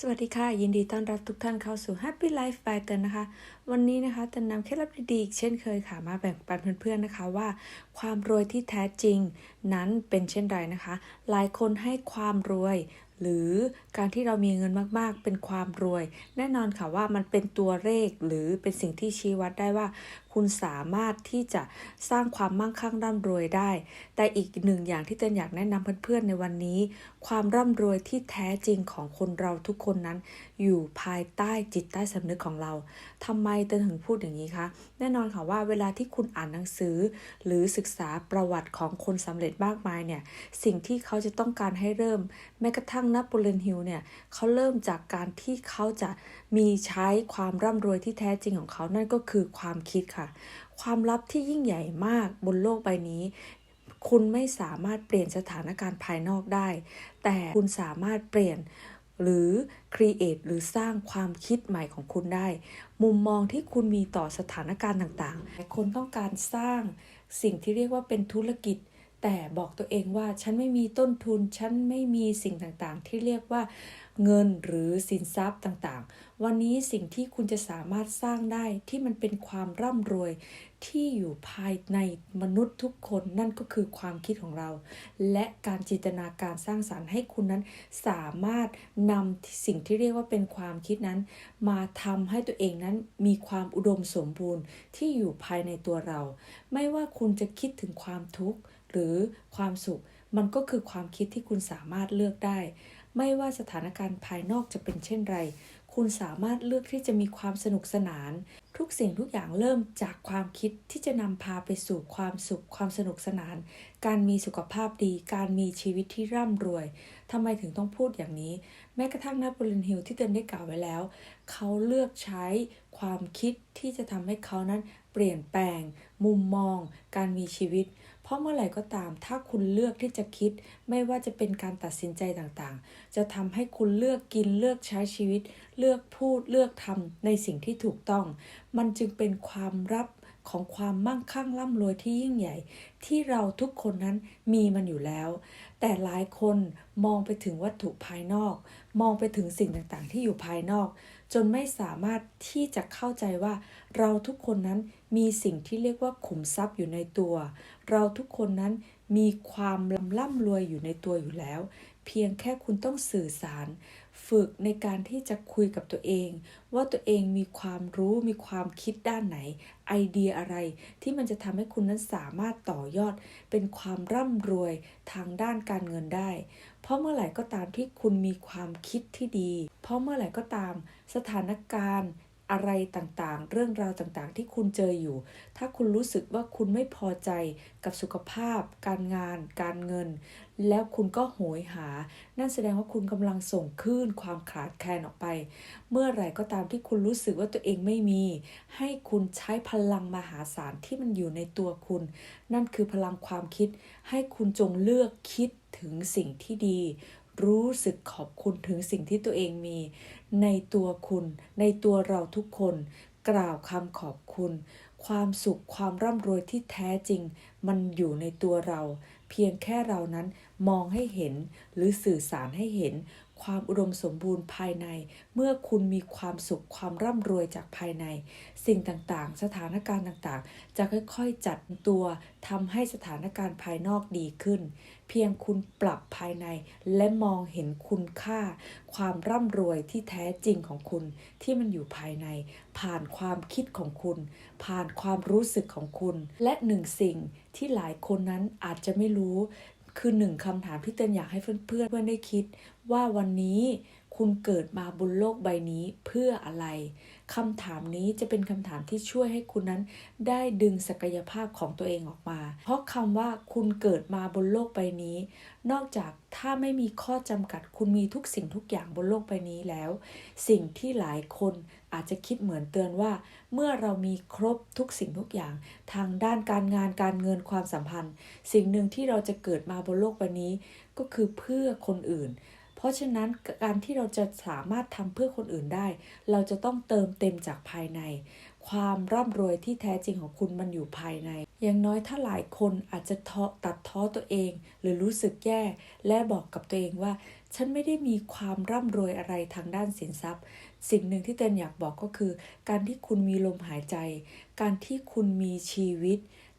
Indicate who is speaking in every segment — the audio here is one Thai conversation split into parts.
Speaker 1: สวัสดีค่ะ ยินดีต้อนรับทุกท่านเข้าสู่ Happy Life by เตินนะคะ วันนี้นะคะเตนนำเคล็ดลับดีๆเช่นเคยค่ะมาแบ่งปันเพื่อนๆนะคะว่า ความรวยที่แท้จริง นั้นเป็นเช่นไรนะคะ หลายคนให้ความรวย หรือการที่เรามีเงินมากๆ เป็นความรวย แน่นอนค่ะว่ามันเป็นตัวเลขหรือเป็นสิ่งที่ชี้วัดได้ว่า คุณสามารถที่จะสร้างความมั่งคั่งร่ำรวยได้ แต่อีกหนึ่งอย่างที่เต้นอยากแนะนำเพื่อนๆในวันนี้ ความร่ำรวยที่แท้จริงของคนเราทุกคนนั้น อยู่ภายใต้จิตใต้สำนึกของเราทำไมเต้นถึงพูดอย่างนี้คะแน่นอนค่ะว่าเวลาที่คุณอ่านหนังสือ หรือศึกษาประวัติของคนสำเร็จมากมายเนี่ยสิ่งที่เขาจะต้องการให้เริ่ม แม้กระทั่งนโปเลียนฮิลเนี่ยเขาเริ่มจากการที่เขาจะมีใช้ความร่ำรวยที่แท้จริงของเขานั่นก็คือความคิดค่ะ ความลับที่ยิ่งใหญ่มากบนโลกใบนี้คุณไม่สามารถเปลี่ยนสถานการณ์ภายนอกได้ แต่คุณสามารถเปลี่ยนหรือ create หรือสร้างความคิดใหม่ของคุณได้ มุมมองที่คุณมีต่อสถานการณ์ต่างๆ คนต้องการสร้างสิ่งที่เรียกว่าเป็นธุรกิจ แต่บอกตัวเองว่าฉันไม่มีต้นทุน ฉันไม่มีสิ่งต่างๆ ที่เรียกว่าเงินหรือสินทรัพย์ต่างๆ วันนี้สิ่งที่คุณจะสามารถสร้างได้ที่มันเป็นความร่ำรวยที่อยู่ภายในมนุษย์ทุกคนนั่นก็คือความคิดของเรา และการจินตนาการสร้างสารรค์ให้คุณนั้นสามารถนำสิ่งที่เรียกว่าเป็นความคิดนั้น มาทำให้ตัวเองนั้นมีความอุดมสมบูรณ์ที่อยู่ภายในตัวเรา ไม่ว่าคุณจะคิดถึงความทุกข์ หรือความสุข มันก็คือความคิดที่คุณสามารถเลือกได้ ไม่ว่าสถานการณ์ภายนอกจะเป็นเช่นไร คุณสามารถเลือกที่จะมีความสนุกสนาน ทุกสิ่งทุกอย่างเริ่มจากความคิดที่จะนำพาไปสู่ความสุข ความสนุกสนาน การมีสุขภาพดี การมีชีวิตที่ร่ำรวยทำไมถึงต้องพูดอย่างนี้ แม้กระทั่งนโปเลียนฮิลที่เตินได้กล่าวไว้แล้ว เขาเลือกใช้ความคิดที่จะทำให้เขานั้น เปลี่ยนแปลง มุมมอง การมีชีวิต เพราะเมื่อไหร่ก็ตาม ถ้าคุณเลือกที่จะคิด ไม่ว่าจะเป็นการตัดสินใจต่างๆ จะทำให้คุณเลือกกินเลือกใช้ชีวิต เลือกพูดเลือกทำในสิ่งที่ถูกต้อง มันจึงเป็นความรับ ของความมั่งคั่งร่ำรวยที่ยิ่งใหญ่ ที่เราทุกคนนั้นมีมันอยู่แล้ว แต่หลายคนมองไปถึงวัตถุภายนอก มองไปถึงสิ่งต่างๆ ที่อยู่ภายนอก จนไม่สามารถที่จะเข้าใจว่าเราทุกคนนั้นมีสิ่งที่เรียกว่าขุมทรัพย์อยู่ในตัว เราทุกคนนั้นมีความร่ำรวยอยู่ในตัวอยู่แล้ว เพียงแค่คุณต้องสื่อสาร ฝึกในการที่จะคุยกับตัวเอง ว่าตัวเองมีความรู้มีความคิดด้านไหน ไอเดียอะไร ที่มันจะทำให้คุณนั้นสามารถต่อยอด เป็นความร่ำรวยทางด้านการเงินได้ เพราะเมื่อไหร่ก็ตามที่คุณมีความคิดที่ดี เพราะเมื่อไหร่ก็ตามสถานการณ์ อะไรต่างๆ เรื่องราวต่างๆ ที่คุณเจออยู่ ถ้าคุณรู้สึกว่าคุณไม่พอใจกับสุขภาพ การงาน การเงิน แล้วคุณก็โหยหา นั่นแสดงว่าคุณกำลังส่งคลื่นความขาดแคลนออกไป เมื่อไหร่ก็ตามที่คุณรู้สึกว่าตัวเองไม่มี ให้คุณใช้พลังมหาศาลที่มันอยู่ในตัวคุณ นั่นคือพลังความคิด ให้คุณจงเลือกคิดถึงสิ่งที่ดี รู้สึกขอบคุณถึงสิ่งที่ตัวเองมี ในตัวคุณ ในตัวเราทุกคน กล่าวคำขอบคุณ ความสุขความร่ำรวยที่แท้จริง มันอยู่ในตัวเรา เพียงแค่เรานั้นมองให้เห็นหรือสื่อสารให้เห็น ความอุดมสมบูรณ์ภายใน เมื่อคุณมีความสุขความร่ำรวยจากภายใน สิ่งต่างๆ สถานการณ์ต่างๆ จะค่อยๆจัดตัวทำให้สถานการณ์ภายนอกดีขึ้น เพียงคุณปรับภายในและมองเห็นคุณค่า ความร่ำรวยที่แท้จริงของคุณที่มันอยู่ภายใน ผ่านความคิดของคุณ ผ่านความรู้สึกของคุณ และหนึ่งสิ่งที่หลายคนนั้นอาจจะไม่รู้ คือหนึ่งคำถามที่เต้นอยากให้เพื่อนๆเพื่อนได้คิดว่าวันนี้ คุณเกิดมาบนโลกใบนี้เพื่ออะไรคำถามนี้จะเป็นคำถามที่ช่วยให้คุณนั้นได้ดึงศักยภาพของตัวเองออกมา เพราะคำว่าคุณเกิดมาบนโลกใบนี้ นอกจากถ้าไม่มีข้อจำกัด คุณมีทุกสิ่งทุกอย่างบนโลกใบนี้แล้ว สิ่งที่หลายคนอาจจะคิดเหมือนเตือนว่า เมื่อเรามีครบทุกสิ่งทุกอย่าง ทางด้านการงานการเงินความสัมพันธ์ สิ่งหนึ่งที่เราจะเกิดมาบนโลกใบนี้ ก็คือเพื่อคนอื่น เพราะฉะนั้นการที่เราจะสามารถทำเพื่อคนอื่นได้ เราจะต้องเติมเต็มจากภายใน ความร่ำรวยที่แท้จริงของคุณมันอยู่ภายใน อย่างน้อยถ้าหลายคนอาจจะท้อตัดท้อตัวเอง หรือรู้สึกแย่และบอกกับตัวเองว่า ฉันไม่ได้มีความร่ำรวยอะไรทางด้านสินทรัพย์ สิ่งหนึ่งที่เตนอยากบอกก็คือ การที่คุณมีลมหายใจ การที่คุณมีชีวิต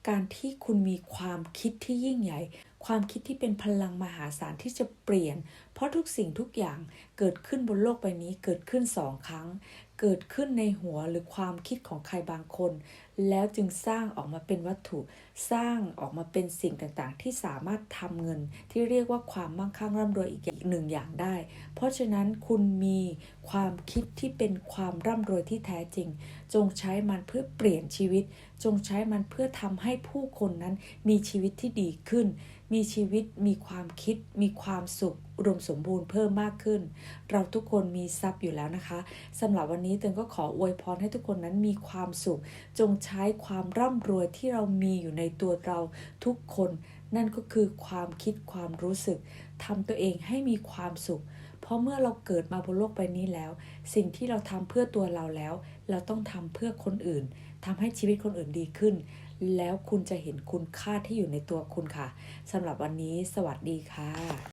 Speaker 1: การที่คุณมีความคิดที่ยิ่งใหญ่ ความคิดที่เป็นพลังมหาศาลที่จะเปลี่ยน เพราะทุกสิ่งทุกอย่างเกิดขึ้นบนโลกใบนี้เกิดขึ้นสองครั้ง เกิดขึ้นในหัวหรือความคิดของใครบางคน แล้วจึงสร้างออกมาเป็นวัตถุ สร้างออกมาเป็นสิ่งต่างๆ ที่สามารถทำเงิน ที่เรียกว่าความมั่งคั่งร่ำรวยอีก หนึ่งอย่างได้ เพราะฉะนั้นคุณมีความคิดที่เป็นความร่ำรวยที่แท้จริง จงใช้มันเพื่อเปลี่ยนชีวิต จงใช้มันเพื่อทำให้ผู้คนนั้นมีชีวิตที่ดีขึ้น มีชีวิตมีความคิด มีความสุข อุดมสมบูรณ์เพิ่มมากขึ้น เราทุกคนมีทรัพย์อยู่แล้วนะคะสำหรับวันนี้เตือนก็ขออวยพรให้ทุกคนนั้นมีความสุข จงใช้ความร่ำรวยที่เรามีอยู่ในตัวเราทุกคน นั่นก็คือความคิดความรู้สึกทำตัวเองให้มีความสุข เพราะเมื่อเราเกิดมาบนโลกใบนี้แล้ว สิ่งที่เราทำเพื่อตัวเราแล้ว เราต้องทำเพื่อคนอื่นทำให้ชีวิตคนอื่นดีขึ้น แล้วคุณจะเห็นคุณค่าที่อยู่ในตัวคุณค่ะสำหรับวันนี้ สวัสดีค่ะ